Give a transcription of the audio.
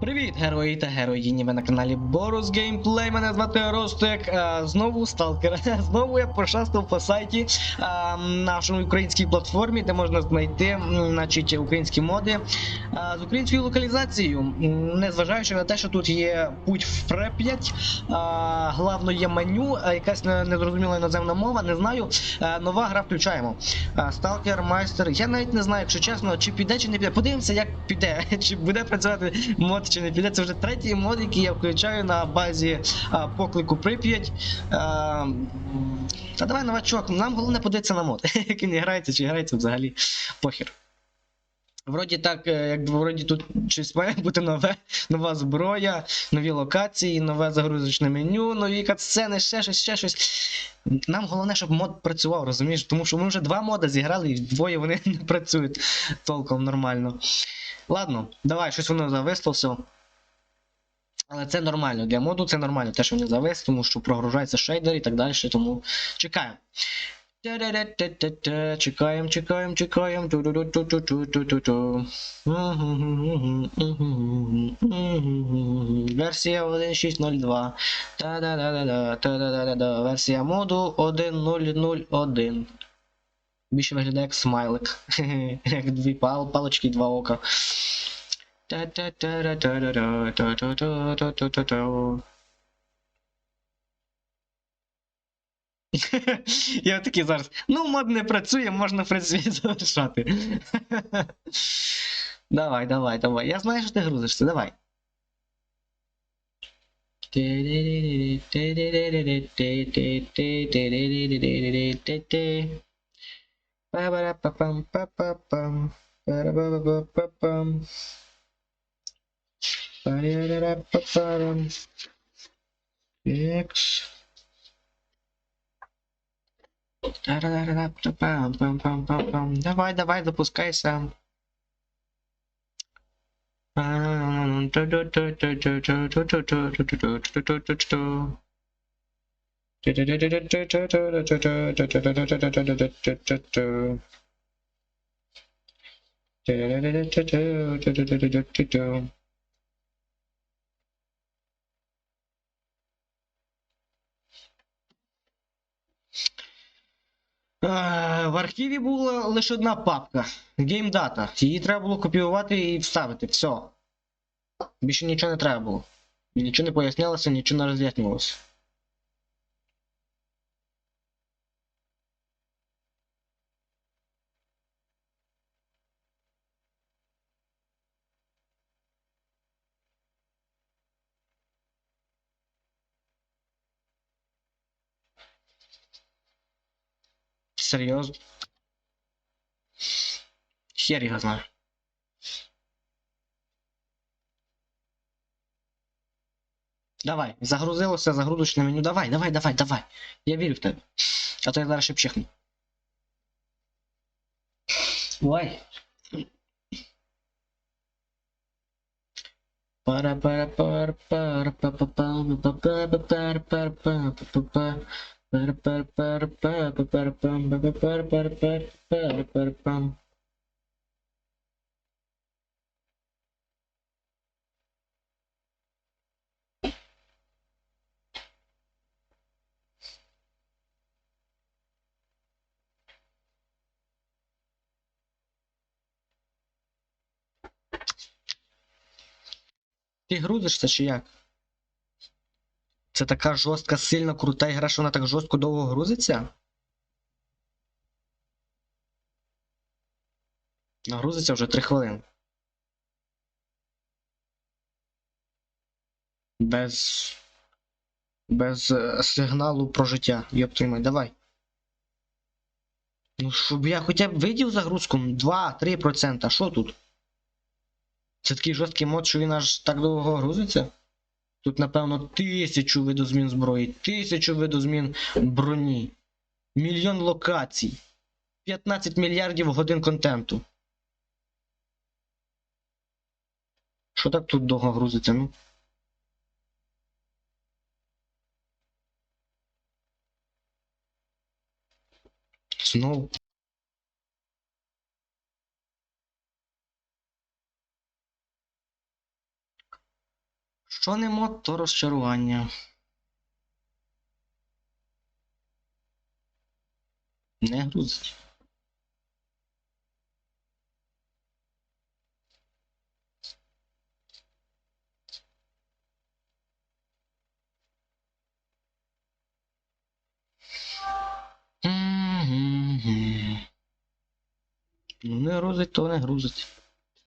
Привіт, герої та героїні! Ви на каналі Борус Геймплей. Мене звати Ростик. Е, Знову сталкер. Знову я пошастав по сайті е, нашої українській платформі, де можна знайти значить, українські моди е, з українською локалізацією. Незважаючи на те, що тут є путь в Прип'ять, главно є меню, якась незрозуміла іноземна мова, не знаю. Нова гра включаємо. Е, Сталкер, майстер. Я навіть не знаю, якщо чесно, чи піде, чи не піде. Подивимося, як піде, чи буде працювати мод чи не піде. Це вже третій мод, який я включаю на базі а, поклику Прип'ять. Та давай, новачок, нам головне подивитися на мод. Як він грається, чи грається взагалі похер. Вроді так, е, якби вроді тут щось має бути нове, нова зброя, нові локації, нове загрузочне меню, нові катсцени, ще щось, ще щось. Нам головне, щоб мод працював, розумієш? Тому що ми вже два мода зіграли, і двоє вони не працюють толком нормально. Ладно, давай, щось воно зависло все. Але це нормально. Для моду це нормально, те, що вони завис, тому що прогружається шейдер і так далі, тому чекаємо. Чекаємо, чекаємо, чекаємо. Версія 1.6.02. Та-да-да-да-да. Версія моду 1.0.0.1. Більше виглядає як смайлик. Як дві палочки і два ока. Та-та-та-ра-та-ра-ра-та-та-та-та-та-та-та. Я такий зараз. Ну, мод не працює, можна в принципі завершати. Давай, давай, давай. Я знаю, що ти грузишся, давай. Па-ба-ра-па-пам, Давай, давай, запускайся. В архіві була лише одна папка Game Data. Її треба було копіювати і вставити. Все. Більше нічого не треба було. Нічого не пояснялося, нічого не роз'яснювалося. Його знає. Давай, загрузилося загрузочне меню. Давай, давай, давай, давай. Я вірю в тебе. А то я зараз ще пчихну. Ой. пара пара пам Ти грузишся чи як? Це така жорстка, сильно крута ігра, що вона так жорстко довго грузиться? Грузиться вже 3 хвилини. Без. Без е, сигналу про життя. Йоп тримай, давай. Ну, щоб я хоча б видів загрузку 2-3%. Що тут? Це такий жорсткий мод, що він аж так довго грузиться. Тут, напевно, тисячу видозмін зброї, тисячу видозмін броні, мільйон локацій, 15 мільярдів годин контенту. Що так тут довго грузиться, ну? Знову. Що не мод, то розчарування. Не грузить. Ну, не грузить, то не грузить.